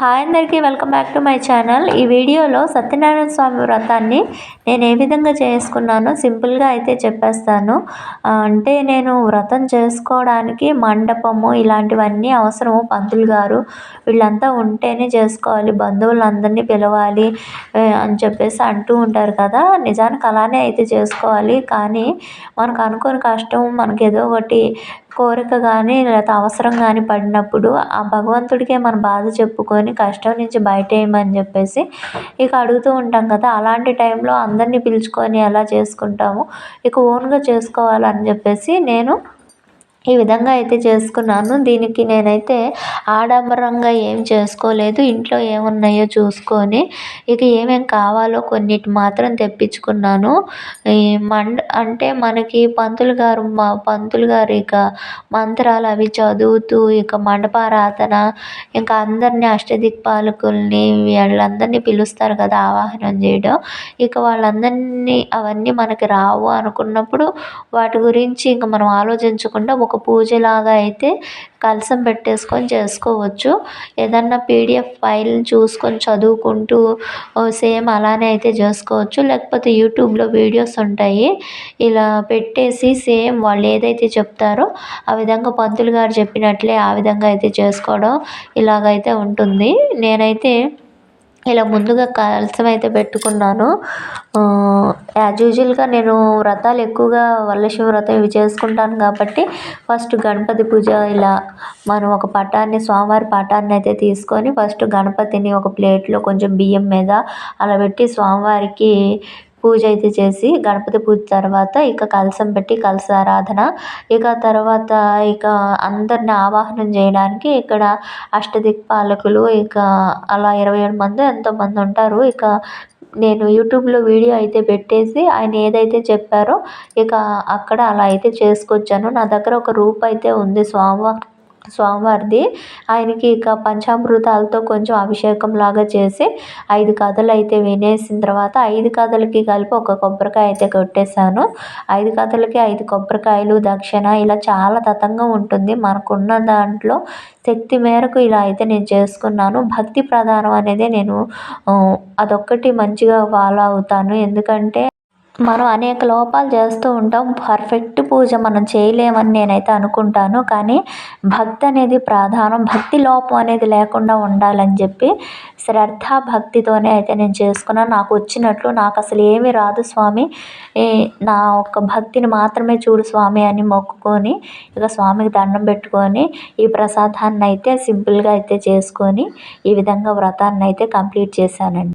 Hi అందరికీ welcome back to my channel. ఈ వీడియోలో సత్యనారాయణ స్వామి వ్రతాన్ని నేను ఏ విధంగా చేసుకున్నానో సింపుల్గా అయితే చెప్పేస్తాను. అంటే నేను వ్రతం చేసుకోవడానికి మండపము ఇలాంటివన్నీ అవసరము. పంతులు గారు వీళ్ళంతా ఉంటేనే చేసుకోవాలి. బంధువులందరినీ పిలవాలి అని చెప్పేసి అంటూ ఉంటారు కదా. నిజానికి అలానే అయితే చేసుకోవాలి. కానీ మనకు అనుకోని కష్టం మనకి ఏదో ఒకటి కోరిక కానీ లేకపోతే అవసరం కానీ పడినప్పుడు ఆ భగవంతుడికే మన బాధ చెప్పుకొని కష్టం నుంచి బయటేయమని చెప్పేసి ఇక అడుగుతూ ఉంటాం కదా. అలాంటి టైంలో అందరినీ పిలుచుకొని ఎలా చేసుకుంటాము? ఇక ఓన్గా చేసుకోవాలని చెప్పేసి నేను ఈ విధంగా అయితే చేసుకున్నాను. దీనికి నేనైతే ఆడంబరంగా ఏం చేసుకోలేదు. ఇంట్లో ఏమున్నాయో చూసుకొని ఇక ఏమేమి కావాలో కొన్నిటి మాత్రం తెప్పించుకున్నాను. ఈ మండ అంటే మనకి పంతులు గారు మా పంతులు గారు ఇక మంత్రాలు అవి చదువుతూ ఇక మండపారాధన ఇంకా అందరినీ అష్టదిక్పాలకుల్ని వీళ్ళందరినీ పిలుస్తారు కదా ఆవాహనం చేయడం. ఇక వాళ్ళందరినీ అవన్నీ మనకి రావు అనుకున్నప్పుడు వాటి గురించి ఇంక మనం ఆలోచించకుండా ఒక పూజలాగా అయితే కలసం పెట్టేసుకొని చేసుకోవచ్చు. ఏదన్నా పీడిఎఫ్ ఫైల్ చూసుకొని చదువుకుంటూ సేమ్ అలానే అయితే చేసుకోవచ్చు. లేకపోతే యూట్యూబ్లో వీడియోస్ ఉంటాయి. ఇలా పెట్టేసి సేమ్ వాళ్ళు ఏదైతే చెప్తారో ఆ విధంగా పంతులు గారు చెప్పినట్లే ఆ విధంగా అయితే చేసుకోవడం ఇలాగైతే ఉంటుంది. నేనైతే ఇలా ముందుగా కలసం అయితే పెట్టుకున్నాను. యాజ్ యూజువల్గా నేను వ్రతాలు ఎక్కువగా వరలక్ష్మి వ్రతం ఇవి చేసుకుంటాను కాబట్టి ఫస్ట్ గణపతి పూజ ఇలా మనం ఒక పటాన్ని స్వామివారి పటాన్ని అయితే తీసుకొని ఫస్ట్ గణపతిని ఒక ప్లేట్లో కొంచెం బియ్యం మీద అలా పెట్టి స్వామివారికి పూజ అయితే చేసి గణపతి పూజ తర్వాత ఇక కలశం పెట్టి కలశారాధన ఇక తర్వాత ఇక అందరిని ఆవాహనం చేయడానికి ఇక్కడ అష్టదిక్పాలకులు ఇక అలా ఇరవై ఏడు మంది ఎంతోమంది ఉంటారు. ఇక నేను యూట్యూబ్లో వీడియో అయితే పెట్టేసి ఆయన ఏదైతే చెప్పారో ఇక అక్కడ అలా అయితే చేసుకొచ్చాను. నా దగ్గర ఒక రూప్ అయితే ఉంది స్వామివారి స్వామివారిది. ఆయనకి ఇక పంచామృతాలతో కొంచెం అభిషేకం లాగా చేసి ఐదు కథలు అయితే వినేసిన తర్వాత ఐదు కథలకి కలిపి ఒక కొబ్బరికాయ అయితే కొట్టేశాను. ఐదు కథలకి ఐదు కొబ్బరికాయలు దక్షిణ ఇలా చాలా తతంగా ఉంటుంది. మనకున్న దాంట్లో శక్తి మేరకు ఇలా అయితే నేను చేసుకున్నాను. భక్తి ప్రధానం అనేది నేను అదొక్కటి మంచిగా ఫాలో అవుతాను. ఎందుకంటే మనం అనేక లోపాలు చేస్తూ ఉంటాం. పర్ఫెక్ట్ పూజ మనం చేయలేమని నేనైతే అనుకుంటాను. కానీ భక్తి అనేది ప్రధానం భక్తి లోపం అనేది లేకుండా ఉండాలని చెప్పి శ్రద్ధ భక్తితోనే అయితే నేను చేసుకున్నాను. నాకు వచ్చినట్లు నాకు అసలు ఏమీ రాదు స్వామి. నా ఒక్క భక్తిని మాత్రమే చూడు స్వామి అని మొక్కుకొని ఇక స్వామికి దండం పెట్టుకొని ఈ ప్రసాదాన్ని అయితే సింపుల్గా అయితే చేసుకొని ఈ విధంగా వ్రతాన్ని అయితే కంప్లీట్ చేశానండి.